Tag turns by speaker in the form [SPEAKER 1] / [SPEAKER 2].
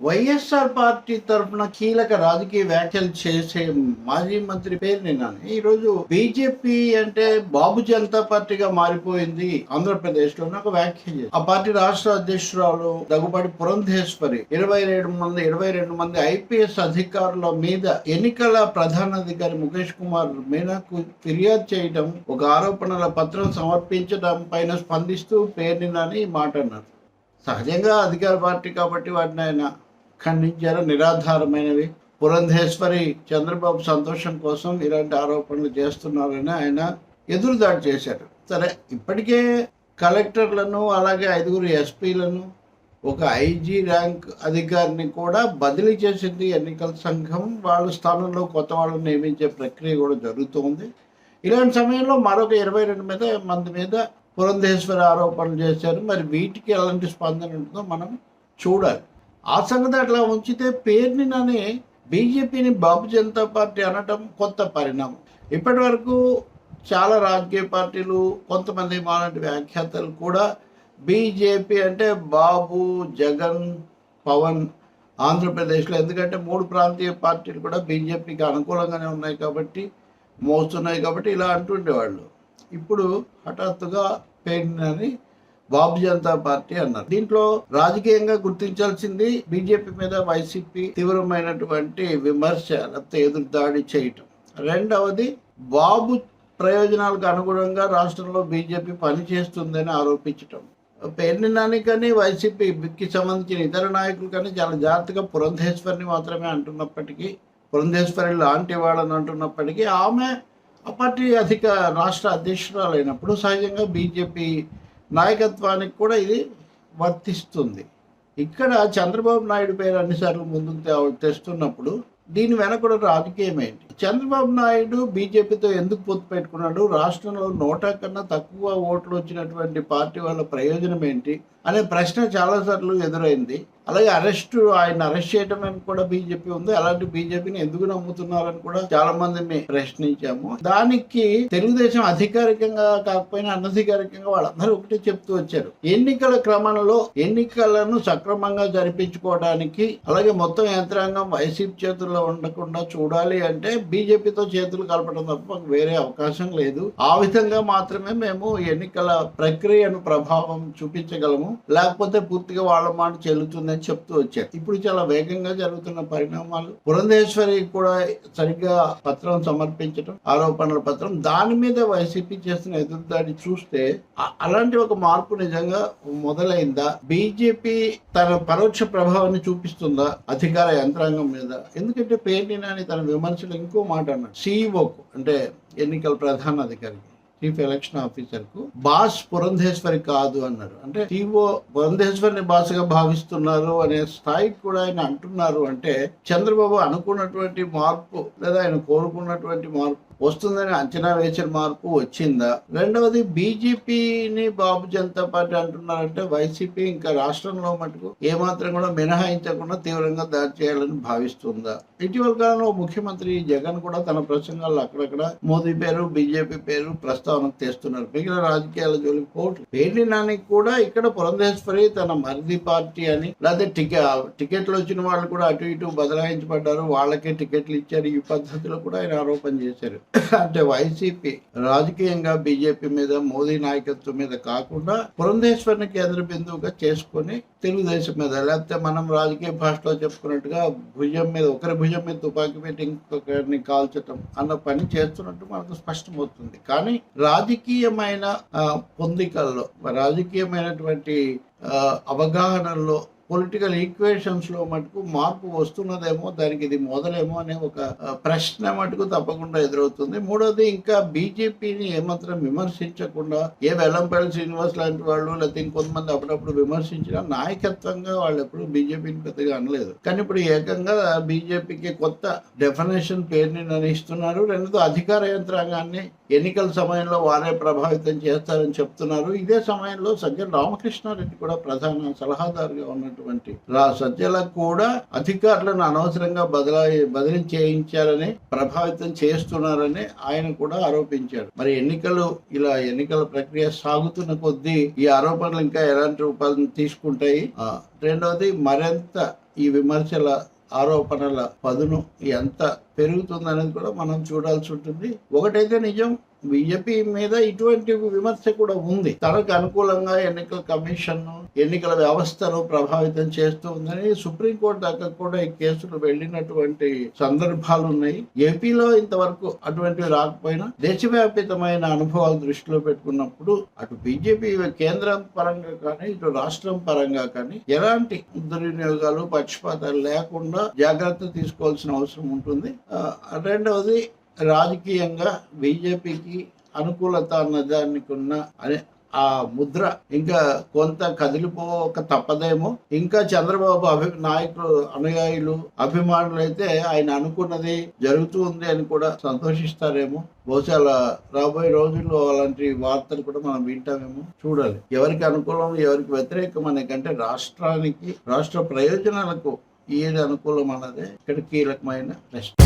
[SPEAKER 1] YSR party తరఫున కీలక రాజకీయ వ్యాఖ్యలు చేసే మాజీ మంత్రి పేరు నిన్నాను ఈరోజు బీజేపీ అంటే బాబు జనతా పార్టీగా మారిపోయింది ఆంధ్రప్రదేశ్లో ఒక వ్యాఖ్య ఆ పార్టీ రాష్ట్ర అధ్యక్షురాలు దగ్గుబాటి పురంధేశ్వరి ఇరవై రెండు మంది ఇరవై రెండు మంది ఐపీఎస్ అధికారుల మీద ఎన్నికల ప్రధాన అధికారి ముఖేష్ కుమార్ మీనాకు ఫిర్యాదు చేయడం ఒక ఆరోపణల పత్రం సమర్పించడం పైన స్పందిస్తూ పేర్నినని నిన్నాని మాట అన్నారు. సహజంగా అధికార పార్టీ కాబట్టి వాటిని ఆయన ఖండించారు. నిరాధారమైనవి. పురంధేశ్వరి చంద్రబాబు సంతోషం కోసం ఇలాంటి ఆరోపణలు చేస్తున్నారని ఆయన ఎదురుదాడి చేశారు. సరే ఇప్పటికే కలెక్టర్లను అలాగే ఐదుగురు ఎస్పీలను ఒక ఐజీ ర్యాంక్ అధికారిని కూడా బదిలీ చేసింది ఎన్నికల సంఘం. వాళ్ళ స్థానంలో కొత్త వాళ్ళని నియమించే ప్రక్రియ కూడా జరుగుతోంది. ఇలాంటి సమయంలో మరొక ఇరవై రెండు మీద మంది మీద పురంధేశ్వరి ఆరోపణలు చేశారు. మరి వీటికి ఎలాంటి స్పందన ఉంటుందో మనం చూడాలి. ఆ సంగతి అట్లా ఉంచితే పేర్నినని బీజేపీని బాబు జనతా పార్టీ అనటం కొత్త పరిణామం. ఇప్పటి వరకు చాలా రాజకీయ పార్టీలు కొంతమంది మాలాంటి వ్యాఖ్యాతలు కూడా బీజేపీ అంటే బాబు జగన్ పవన్ ఆంధ్రప్రదేశ్లో. ఎందుకంటే మూడు ప్రాంతీయ పార్టీలు కూడా బీజేపీకి అనుకూలంగానే ఉన్నాయి కాబట్టి మోస్తున్నాయి కాబట్టి ఇలా అంటుండేవాళ్ళు. ఇప్పుడు హఠాత్తుగా పేరునని బాబు జనతా పార్టీ అన్నారు. దీంట్లో రాజకీయంగా గుర్తించాల్సింది బీజేపీ మీద వైసీపీ తీవ్రమైనటువంటి విమర్శ లేకపోతే ఎదురు దాడి చేయటం. రెండవది బాబు ప్రయోజనాలకు అనుగుణంగా రాష్ట్రంలో బీజేపీ పనిచేస్తుందని ఆరోపించటం. పేర్ని నాని కానీ వైసీపీకి సంబంధించిన ఇతర నాయకులు కానీ చాలా జాగ్రత్తగా పురంధేశ్వరిని మాత్రమే అంటున్నప్పటికీ పురంధేశ్వరి లాంటి వాళ్ళని అంటున్నప్పటికీ ఆమె ఆ పార్టీ అధిక రాష్ట్ర అధ్యక్షురాలు అయినప్పుడు సహజంగా బీజేపీ నాయకత్వానికి కూడా ఇది వర్తిస్తుంది. ఇక్కడ చంద్రబాబు నాయుడు పేరు అన్నిసార్లు ముందుకు తెస్తున్నప్పుడు దీని వెనక కూడా రాజకీయం ఏంటి? చంద్రబాబు నాయుడు బీజేపీతో ఎందుకు పొత్తు పెట్టుకున్నాడు? రాష్ట్రంలో నోటా కన్నా తక్కువ ఓట్లు వచ్చినటువంటి పార్టీ వాళ్ళ ప్రయోజనం ఏంటి? అనే ప్రశ్న చాలాసార్లు ఎదురైంది. అలాగే అరెస్ట్ ఆయన అరెస్ట్ చేయడం అని కూడా బీజేపీ ఉంది అలాంటి బీజేపీని ఎందుకు నమ్ముతున్నారని కూడా చాలా మందిని ప్రశ్నించాము. దానికి తెలుగుదేశం అధికారికంగా కాకపోయినా అనధికారికంగా వాళ్ళందరూ ఒకటే చెప్తూ వచ్చారు. ఎన్నికల క్రమంలో ఎన్నికలను సక్రమంగా జరిపించుకోవడానికి అలాగే మొత్తం యంత్రాంగం వైసీపీ చేతుల్లో ఉండకుండా చూడాలి అంటే బీజేపీతో చేతులు కలపడం తప్ప వేరే అవకాశం లేదు. ఆ విధంగా మాత్రమే మేము ఎన్నికల ప్రక్రియను ప్రభావం చూపించగలము. లేకపోతే పూర్తిగా వాళ్ళ మాట చెల్లుతుందని చెప్తూ వచ్చారు. ఇప్పుడు చాలా వేగంగా జరుగుతున్న పరిణామాలు. పురంధేశ్వరి కూడా సరిగ్గా పత్రం సమర్పించడం ఆరోపణల పత్రం దాని మీద వైసీపీ చేస్తున్న ఎదురుదాడి చూస్తే అలాంటి ఒక మార్పు నిజంగా మొదలైందా? బీజేపీ తన పరోక్ష ప్రభావాన్ని చూపిస్తుందా అధికార యంత్రాంగం మీద? ఎందుకంటే పేర్ని నాని తన విమర్శలు ఇంకో మాట అన్నాడు. సిఇఓకు అంటే ఎన్నికల ప్రధాన అధికారికి చీఫ్ ఎలక్షన్ ఆఫీసర్కు బాస్ పురంధేశ్వరి కాదు అన్నారు. అంటే సిఓ పురంధేశ్వరిని బాస్గా భావిస్తున్నారు అనే స్థాయికి కూడా ఆయన అంటున్నారు అంటే చంద్రబాబు అనుకున్నటువంటి మార్పు లేదా ఆయన కోరుకున్నటువంటి మార్పు వస్తుందని అంచనా వేసిన మార్పు వచ్చిందా? రెండవది బీజేపీని బాబు జనతా పార్టీ అంటున్నారంటే వైసీపీ ఇంకా రాష్ట్రంలో మటుకు ఏమాత్రం కూడా మినహాయించకుండా తీవ్రంగా దాడి చేయాలని భావిస్తుందా? ఇటీవల కాలంలో ముఖ్యమంత్రి జగన్ కూడా తన ప్రసంగాల్లో అక్కడక్కడ మోదీ పేరు బీజేపీ పేరు ప్రస్తావన తెస్తున్నారు. మిగిలిన రాజకీయాల జోలికి కోర్టు పేర్ని కూడా ఇక్కడ పురంధేశ్వరి తన మరిది పార్టీ అని లేదా టికెట్ టికెట్లు వచ్చిన వాళ్ళు కూడా అటు ఇటు బదలాయించబడ్డారు. వాళ్ళకే టికెట్లు ఇచ్చారు. ఈ పద్ధతిలో కూడా ఆయన ఆరోపణ చేశారు. అంటే వైసీపీ రాజకీయంగా బీజేపీ మీద మోదీ నాయకత్వం మీద కాకుండా పురంధేశ్వరిని కేంద్ర బిందువుగా చేసుకొని తెలుగుదేశం మీద లేకపోతే మనం రాజకీయ భాషలో చెప్పుకున్నట్టుగా భుజం మీద ఒకరి భుజం మీద తుపాకీ పెట్టి ఇంకొకరిని కాల్చటం అన్న పని చేస్తున్నట్టు మనకు స్పష్టమవుతుంది. కానీ రాజకీయమైన పొందికల్లో రాజకీయమైనటువంటి అవగాహనల్లో అవగాహనలో పొలిటికల్ ఈక్వేషన్స్లో మటుకు మార్పు వస్తున్నదేమో దానికి ఇది మొదలేమో అనే ఒక ప్రశ్న మటుకు తప్పకుండా ఎదురవుతుంది. మూడోది ఇంకా బీజేపీని ఏమాత్రం విమర్శించకుండా ఏ వెల్లంపల్లి శ్రీనివాస్ లాంటి వాళ్ళు లేకపోతే ఇంకొంతమంది అప్పుడప్పుడు విమర్శించిన నాయకత్వంగా వాళ్ళు ఎప్పుడు బీజేపీని పెద్దగా అనలేదు. కానీ ఇప్పుడు ఏకంగా బీజేపీకి కొత్త డెఫినేషన్ పేరుని నిర్ణయిస్తున్నారు రెండోది అధికార యంత్రాంగాన్ని ఎన్నికల సమయంలో వారే ప్రభావితం చేస్తారని చెప్తున్నారు. ఇదే సమయంలో సజ్జన రామకృష్ణారెడ్డి కూడా ప్రధాన సలహాదారుగా ఉన్నటువంటి సజ్జలకు కూడా అధికారులను అనవసరంగా బదిలా బదిలీ చేయించారని ప్రభావితం చేస్తున్నారని ఆయన కూడా ఆరోపించారు. మరి ఎన్నికలు ఇలా ఎన్నికల ప్రక్రియ సాగుతున్న కొద్దీ ఈ ఆరోపణలు ఇంకా ఎలాంటి రూపాలను తీసుకుంటాయి? రెండవది మరింత ఈ విమర్శల ఆరోపణల పదును ఎంత పెరుగుతుందనేది కూడా మనం చూడాల్సి ఉంటుంది. ఒకటైతే నిజం బీజేపీ మీద ఇటువంటి విమర్శ కూడా ఉంది. తనకు అనుకూలంగా ఎన్నికల కమిషన్ ఎన్నికల వ్యవస్థను ప్రభావితం చేస్తూ ఉందని సుప్రీంకోర్టు దాకా కూడా ఈ కేసులు వెళ్ళినటువంటి సందర్భాలు ఉన్నాయి. ఏపీలో ఇంతవరకు అటువంటివి రాకపోయినా దేశవ్యాపితమైన అనుభవాలు దృష్టిలో పెట్టుకున్నప్పుడు అటు బీజేపీ కేంద్రం పరంగా కానీ ఇటు రాష్ట్రం పరంగా కానీ ఎలాంటి దుర్వినియోగాలు పక్షపాతాలు లేకుండా జాగ్రత్త తీసుకోవాల్సిన అవసరం ఉంటుంది. రెండవది రాజకీయంగా బీజేపీకి అనుకూలత అన్నదానికి ఉన్న అనే ఆ ముద్ర ఇంకా కొంత కదిలిపోక తప్పదేమో. ఇంకా చంద్రబాబు అభి నాయకులు అనుయాయులు అభిమానులు అయితే ఆయన అనుకున్నది జరుగుతూ ఉంది అని కూడా సంతోషిస్తారేమో. బహుశా రాబోయే రోజుల్లో అలాంటి వార్తలు కూడా మనం వింటామేమో. చూడాలి. ఎవరికి అనుకూలం ఎవరికి వ్యతిరేకం అనే కంటే రాష్ట్రానికి రాష్ట్ర ప్రయోజనాలకు ఏది అనుకూలం అన్నదే ఇక్కడ కీలకమైన ప్రశ్న.